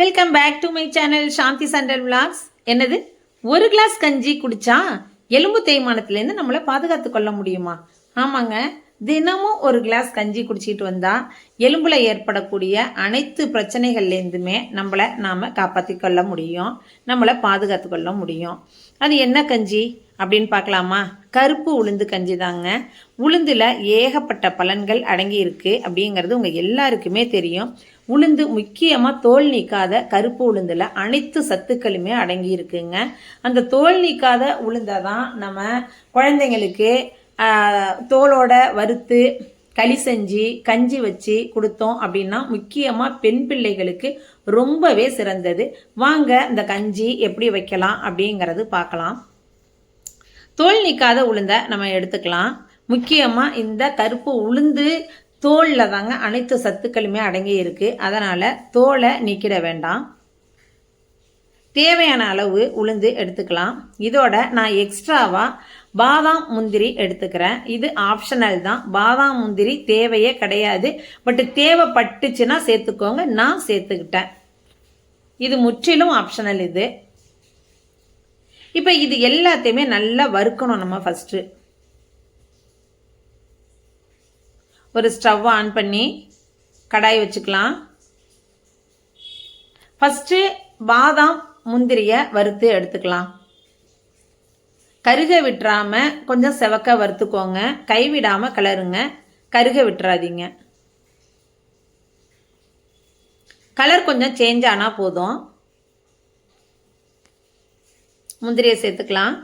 Welcome back to my channel Shanthi Sandal vlogs என்னது? ஒரு class கஞ்சி குடித்தா எலும்பு தேய்மானத்துலேருந்து நம்மளை பாதுகாத்து கொள்ள முடியுமா? ஆமாங்க. தினமும் ஒரு கிளாஸ் கஞ்சி குடிச்சிட்டு வந்தா எலும்புல ஏற்படக்கூடிய அனைத்து பிரச்சனைகள்லேருந்துமே நம்மளை நாம காப்பாற்றி கொள்ள முடியும். நம்மளை பாதுகாத்து கொள்ள முடியும். அது என்ன கஞ்சி? அப்படின்னு பார்க்கலாமா? கருப்பு உளுந்து கஞ்சி தாங்க. உளுந்துல ஏகப்பட்ட பலன்கள் அடங்கி இருக்கு அப்படிங்கிறது உங்க எல்லாருக்குமே தெரியும். உளுந்து முக்கியமாக தோல் நீக்காத கருப்பு உளுந்தில் அனைத்து சத்துக்களுமே அடங்கி இருக்குங்க அந்த தோல் நீக்காத உளுந்தை தான் நம்ம குழந்தைங்களுக்கு தோலோட வறுத்து களி செஞ்சு கஞ்சி வச்சு கொடுத்தோம் அப்படின்னா முக்கியமாக பெண் பிள்ளைகளுக்கு ரொம்பவே சிறந்தது. வாங்க இந்த கஞ்சி எப்படி வைக்கலாம் அப்படிங்கிறது பார்க்கலாம். தோல் நிற்காத உளுந்தை நம்ம எடுத்துக்கலாம். முக்கியமாக இந்த கருப்பு உளுந்து தோலில் தாங்க அனைத்து சத்துக்களுமே அடங்கி இருக்குது அதனால் தோலை நீக்கிட வேண்டாம். தேவையான அளவு உளுந்து எடுத்துக்கலாம். இதோட நான் எக்ஸ்ட்ராவாக பாதாம் முந்திரி எடுத்துக்கிறேன். இது ஆப்ஷனல் தான். பாதாம் முந்திரி தேவையே கிடையாது. பட் தேவைப்பட்டுச்சுன்னா சேர்த்துக்கோங்க. நான் சேர்த்துக்கிட்டேன். இது முற்றிலும் ஆப்ஷனல் இது. இப்போ இது எல்லாத்தையுமே நல்லா வறுக்கணும் நம்ம ஃபஸ்ட்டு ஒரு ஸ்டவ் ஆன் பண்ணி கடாய் வச்சுக்கலாம். ஃபஸ்ட்டு பாதாம் முந்திரியை வறுத்து எடுத்துக்கலாம். கருக விட்டுறாமல் கொஞ்சம் செவக்க வறுத்துக்கோங்க. கைவிடாமல் கலருங்க. கருக விட்டுறாதீங்க. கலர் கொஞ்சம் சேஞ்ச் ஆனால் போதும். முந்திரியை சேர்த்துக்கலாம்.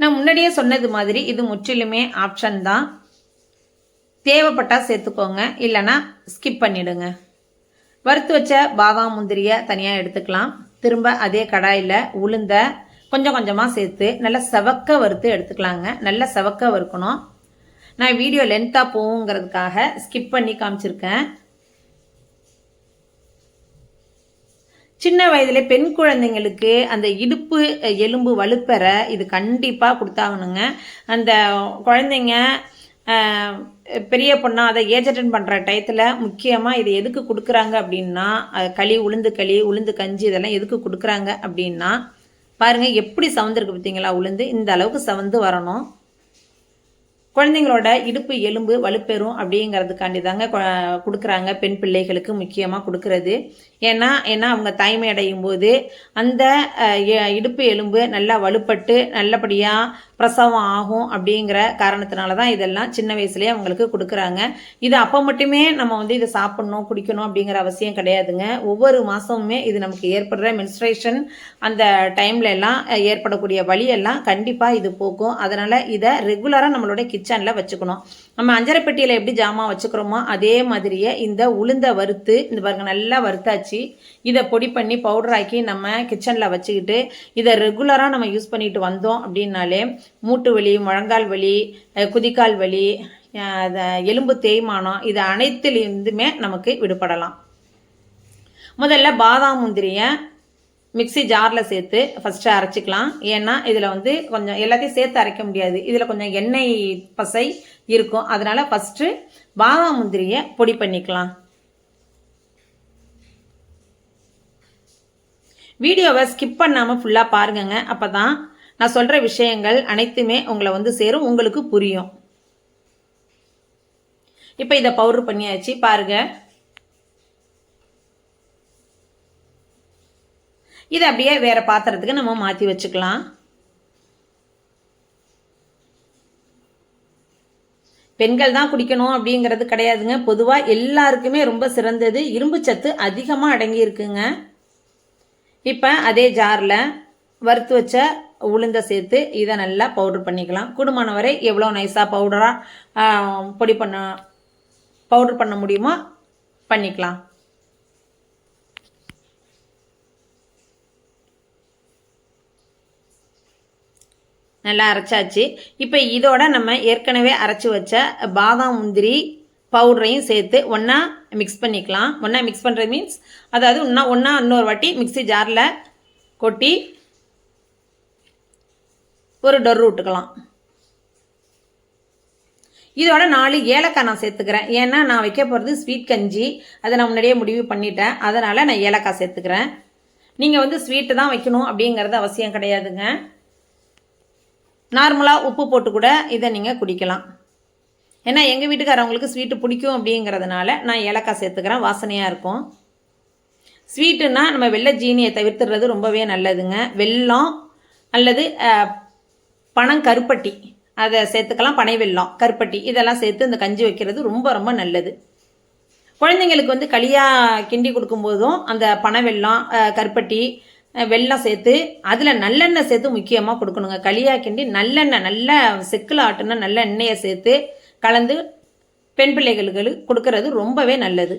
நான் முன்னாடியே சொன்னது மாதிரி இது முற்றிலுமே ஆப்ஷன் தான். தேவைப்பட்டா சேர்த்துக்கோங்க. இல்லைன்னா ஸ்கிப் பண்ணிடுங்க. வறுத்து வச்ச பாதாம் முந்திரியை தனியாக எடுத்துக்கலாம். திரும்ப அதே கடாயில் உளுந்த கொஞ்சம் கொஞ்சமாக சேர்த்து நல்லா செவக்க வறுத்து எடுத்துக்கலாங்க. நல்லா செவக்க வறுக்கணும். நான் வீடியோ லென்த்தாக போகுங்கிறதுக்காக ஸ்கிப் பண்ணி காமிச்சிருக்கேன். சின்ன வயதிலே பெண் குழந்தைங்களுக்கு அந்த இடுப்பு எலும்பு வலுப்பெற இது கண்டிப்பாக கொடுத்தாகணுங்க. அந்த குழந்தைங்க பெரிய பொண்ணா அதை ஏஜ் அட்டன் பண்ணுற டயத்தில் முக்கியமாக இது எதுக்கு கொடுக்குறாங்க அப்படின்னா களி உளுந்து களி உளுந்து கஞ்சி இதெல்லாம் எதுக்கு கொடுக்குறாங்க அப்படின்னா பாருங்கள் எப்படி சவந்திருக்கு பார்த்தீங்களா உளுந்து? இந்த அளவுக்கு சவந்து வரணும். குழந்தைங்களோட இடுப்பு எலும்பு வலுப்பெறும் அப்படிங்கிறதுக்காண்டி தாங்க கொ- கொடுக்குறாங்க பெண் பிள்ளைகளுக்கு முக்கியமாக கொடுக்கறது. ஏன்னா ஏன்னா அவங்க தாய்மை அடையும் போது அந்த எ- இடுப்பு எலும்பு நல்லா வலுப்பட்டு நல்லபடியாக பிரசவம் ஆகும் அப்படிங்கிற காரணத்தினால தான் இதெல்லாம் சின்ன வயசுலேயே அவங்களுக்கு கொடுக்குறாங்க. இது அப்போ மட்டுமே நம்ம வந்து இதை சாப்பிடணும் குடிக்கணும் அப்படிங்கிற அவசியம் கிடையாதுங்க. ஒவ்வொரு மாதமுமே இது நமக்கு ஏற்படுற மென்ஸ்ட்ரேஷன் அந்த டைம்ல எல்லாம் ஏற்படக்கூடிய வழியெல்லாம் கண்டிப்பாக இது போக்கும் அதனால் இதை ரெகுலராக நம்மளோட கிச்சனில் வச்சுக்கணும். நம்ம அஞ்சரை பெட்டியில் எப்படி ஜாமான் வச்சுக்கிறோமோ அதே மாதிரியே இந்த உளுந்த வறுத்து இந்த பாருங்க நல்லா வறுத்தாச்சு. இதை பொடி பண்ணி பவுடர் ஆக்கி நம்ம கிச்சனில் வச்சுக்கிட்டு இதை ரெகுலராக நம்ம யூஸ் பண்ணிட்டு வந்தோம் அப்படின்னாலே மூட்டு வலி முழங்கால் வலி குதிக்கால் வலி எலும்பு தேய்மானம் இது அனைத்துலேருந்துமே நமக்கு விடுபடலாம். முதல்ல பாதாம் முந்திரியை மிக்ஸி ஜாரில் சேர்த்து ஃபஸ்ட்டு அரைச்சிக்கலாம். ஏன்னா இதில் வந்து கொஞ்சம் எல்லாத்தையும் சேர்த்து அரைக்க முடியாது. இதில் கொஞ்சம் எண்ணெய் பசை இருக்கும். அதனால ஃபஸ்ட்டு பாதாம் முந்திரியை பொடி பண்ணிக்கலாம். வீடியோவை ஸ்கிப் பண்ணாமல் ஃபுல்லாக பாருங்கங்க. அப்போ தான் நான் சொல்கிற விஷயங்கள் அனைத்துமே உங்களை வந்து சேரும் உங்களுக்கு புரியும். இப்போ இதை பவுடர் பண்ணியாச்சு பாருங்கள் இதை அப்படியே வேற பாத்திரத்துக்கு நம்ம மாற்றி வச்சுக்கலாம். பெண்கள் தான் குடிக்கணும் அப்படிங்கிறது கிடையாதுங்க. பொதுவாக எல்லாருக்குமே ரொம்ப சிறந்தது. இரும்பு சத்து அதிகமாக அடங்கி இருக்குங்க. இப்போ அதே ஜாரில் வறுத்து வச்ச உளுந்தை சேர்த்து இதை நல்லா பவுடர் பண்ணிக்கலாம். கூடுமான வரை எவ்வளோ நைஸாக பவுடராக பொடி பண்ண பவுடர் பண்ண முடியுமோ பண்ணிக்கலாம். நல்லா அரைச்சாச்சு. இப்போ இதோட நம்ம ஏற்கனவே அரைச்சி வச்ச பாதாம் முந்திரி பவுடரையும் சேர்த்து ஒன்றா மிக்ஸ் பண்ணிக்கலாம். ஒன்றா மிக்ஸ் பண்ணுறது மீன்ஸ் அதாவது ஒன்றா ஒன்றா இன்னொரு வாட்டி மிக்ஸி ஜாரில் கொட்டி ஒரு டொர் விட்டுக்கலாம். இதோட நாலு ஏலக்காய் நான் சேர்த்துக்கிறேன். ஏன்னா நான் வைக்க போகிறது ஸ்வீட் கஞ்சி. அதை நான் முன்னாடியே முடிவு பண்ணிட்டேன். அதனால் நான் ஏலக்காய் சேர்த்துக்கிறேன். நீங்கள் வந்து ஸ்வீட்டு தான் வைக்கணும் அப்படிங்கிறது அவசியம் கிடையாதுங்க. நார்மலாக உப்பு போட்டு கூட இதை நீங்கள் குடிக்கலாம். ஏன்னா எங்கள் வீட்டுக்காரவங்களுக்கு ஸ்வீட்டு பிடிக்கும் அப்படிங்கிறதுனால நான் ஏலக்காய் சேர்த்துக்கிறேன். வாசனையாக இருக்கும். ஸ்வீட்டுன்னா நம்ம வெள்ளை ஜீனியை தவிர்த்துடுறது ரொம்பவே நல்லதுங்க. வெல்லம் அல்லது பணம் பனங்கருப்பட்டி அதை சேர்த்துக்கலாம் பனை வெல்லம் கருப்பட்டி. இதெல்லாம் சேர்த்து இந்த கஞ்சி வைக்கிறது ரொம்ப ரொம்ப நல்லது. குழந்தைங்களுக்கு வந்து களியாக கிண்டி கொடுக்கும்போதும் அந்த பனை வெல்லம் கருப்பட்டி வெல்லம் சேர்த்து அதில் நல்லெண்ணெய் சேர்த்து முக்கியமாக கொடுக்கணுங்க. களியாக கிண்டி நல்லெண்ணெய் நல்ல செக்கில் ஆட்டுன நல்ல எண்ணெயை சேர்த்து கலந்து பெண் பிள்ளைகளுக்கு கொடுக்கறது ரொம்பவே நல்லது.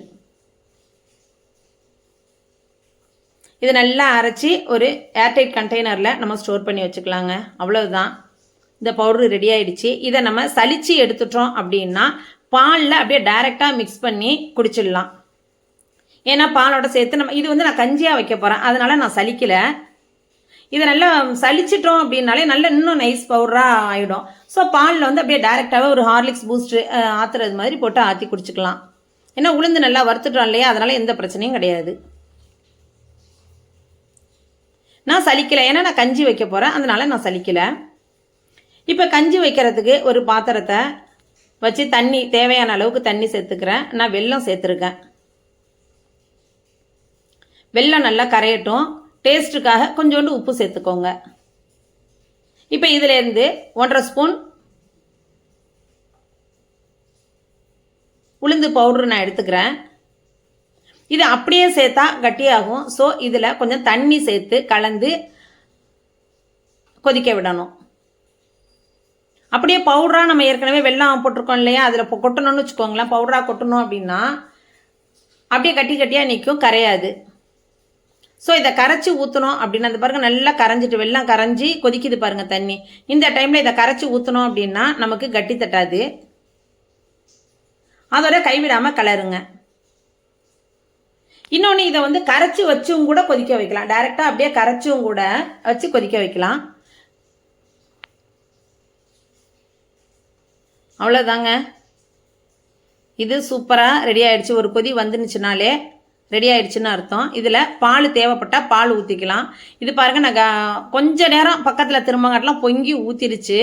இது நல்லா அரைச்சி ஒரு ஏர்டைட் கண்டெய்னரில் நம்ம ஸ்டோர் பண்ணி வச்சுக்கலாங்க. அவ்வளவுதான். இந்த பவுடர் ரெடி ஆயிடுச்சு. இதை நம்ம சளிச்சு எடுத்துட்டோம் அப்படின்னா பாலில் அப்படியே டைரெக்டாக மிக்ஸ் பண்ணி குடிச்சிடலாம். ஏன்னா பாலோட சேர்த்து நம்ம இது வந்து நான் கஞ்சியாக வைக்க போகிறேன் அதனால் நான் சலிக்கலை இதை நல்லா சலிச்சிட்டோம் அப்படின்னாலே நல்லா இன்னும் நைஸ் பவுடராக ஆகிடும் ஸோ பாலில் வந்து அப்படியே டைரெக்டாகவே ஒரு ஹார்லிக்ஸ் பூஸ்ட்டு ஆற்றுறது மாதிரி போட்டு ஆற்றி குடிச்சிக்கலாம். ஏன்னா உளுந்து நல்லா வறுத்துட்டோம் இல்லையா? அதனால் எந்த பிரச்சனையும் கிடையாது. நான் சலிக்கலை ஏன்னா நான் கஞ்சி வைக்க போகிறேன் அதனால் நான் சலிக்கலை இப்போ கஞ்சி வைக்கிறதுக்கு ஒரு பாத்திரத்தை வச்சு தண்ணி தேவையான அளவுக்கு தண்ணி சேர்த்துக்கிறேன். நான் வெல்லம் சேர்த்துருக்கேன். வெல்லம் நல்லா கரையட்டும். டேஸ்ட்டுக்காக கொஞ்சோண்டு உப்பு சேர்த்துக்கோங்க. இப்போ இதிலேருந்து ஒன்றரை ஸ்பூன் உளுந்து பவுடர் நான் எடுத்துக்கிறேன். இது அப்படியே சேர்த்தா கட்டியாகும். ஸோ இதில் கொஞ்சம் தண்ணி சேர்த்து கலந்து கொதிக்க விடணும். அப்படியே பவுடராக நம்ம ஏற்கனவே வெள்ளம் போட்டிருக்கோம் இல்லையா? அதில் கொட்டணும்னு வச்சுக்கோங்களேன். பவுடராக கொட்டணும் அப்படின்னா அப்படியே கட்டி கட்டியாக நிற்கும் கரையாது. ஸோ இதை கரைச்சி ஊற்றணும் அப்படின்னா அந்த பாருங்க நல்லா கரைஞ்சிட்டு வெள்ளம் கரைஞ்சி கொதிக்குது பாருங்கள் தண்ணி. இந்த டைமில் இதை கரைச்சி ஊற்றணும் அப்படின்னா நமக்கு கட்டி தட்டாது. அதோட கைவிடாமல் கலருங்க. இன்னொன்று இதை வந்து கரைச்சி வச்சும் கூட கொதிக்க வைக்கலாம். டைரெக்டாக அப்படியே கரைச்சும் கூட வச்சு கொதிக்க வைக்கலாம். அவ்வளோதாங்க இது சூப்பராக ரெடி ஆயிடுச்சு. ஒரு கொதி வந்துருச்சுனாலே ரெடி ஆயிடுச்சுன்னு அர்த்தம். இதில் பால் தேவைப்பட்டால் பால் ஊற்றிக்கலாம் இது பாருங்கள் நான் கொஞ்ச நேரம் பக்கத்தில் திரும்பங்காட்டெலாம் பொங்கி ஊற்றிருச்சு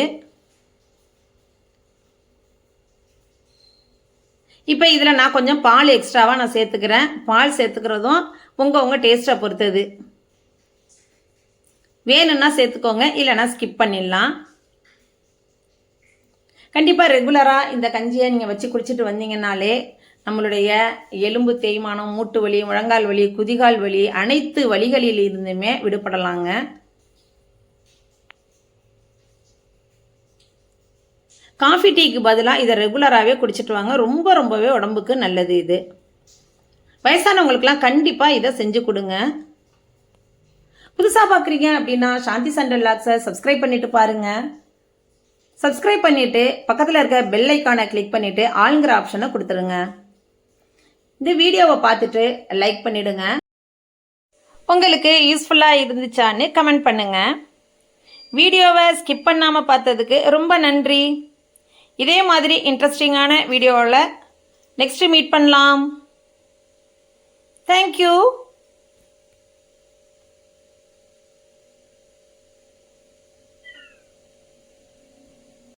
இப்போ இதில் நான் கொஞ்சம் பால் எக்ஸ்ட்ராவாக நான் சேர்த்துக்கிறேன். பால் சேர்த்துக்கிறதும் உங்கள் உங்கள் டேஸ்ட்டை பொறுத்தது. வேணும்னா சேர்த்துக்கோங்க இல்லைன்னா ஸ்கிப் பண்ணிடலாம். கண்டிப்பாக ரெகுலராக இந்த கஞ்சியை நீங்கள் வச்சு குடிச்சிட்டு வந்தீங்கன்னாலே நம்மளுடைய எலும்பு தேய்மானம் மூட்டு வலி முழங்கால் வலி குதிகால் வலி அனைத்து வலிகளில் இருந்துமே விடுபடலாங்க. காஃபி டீக்கு பதிலாக இதை ரெகுலராகவே குடிச்சிட்டு வாங்க. ரொம்ப ரொம்பவே உடம்புக்கு நல்லது இது. வயசானவங்களுக்குலாம் கண்டிப்பாக இதை செஞ்சு கொடுங்க. புதுசாக பார்க்குறீங்க அப்படின்னா சாந்தி சண்டல் லாக்ஸை சப்ஸ்கிரைப் பண்ணிட்டு பாருங்கள் சப்ஸ்கிரைப் பண்ணிவிட்டு பக்கத்தில் இருக்க பெல் ஐக்கானை கிளிக் பண்ணிவிட்டு ஆளுங்கிற ஆப்ஷனை கொடுத்துருங்க. இந்த வீடியோவை பார்த்துட்டு லைக் பண்ணிவிடுங்க உங்களுக்கு யூஸ்ஃபுல்லாக இருந்துச்சான்னு கமெண்ட் பண்ணுங்க. வீடியோவை ஸ்கிப் பண்ணாமல் பார்த்ததுக்கு ரொம்ப நன்றி. இதே மாதிரி இன்ட்ரெஸ்டிங்கான வீடியோவில் நெக்ஸ்ட்டு மீட் பண்ணலாம். தேங்க்யூ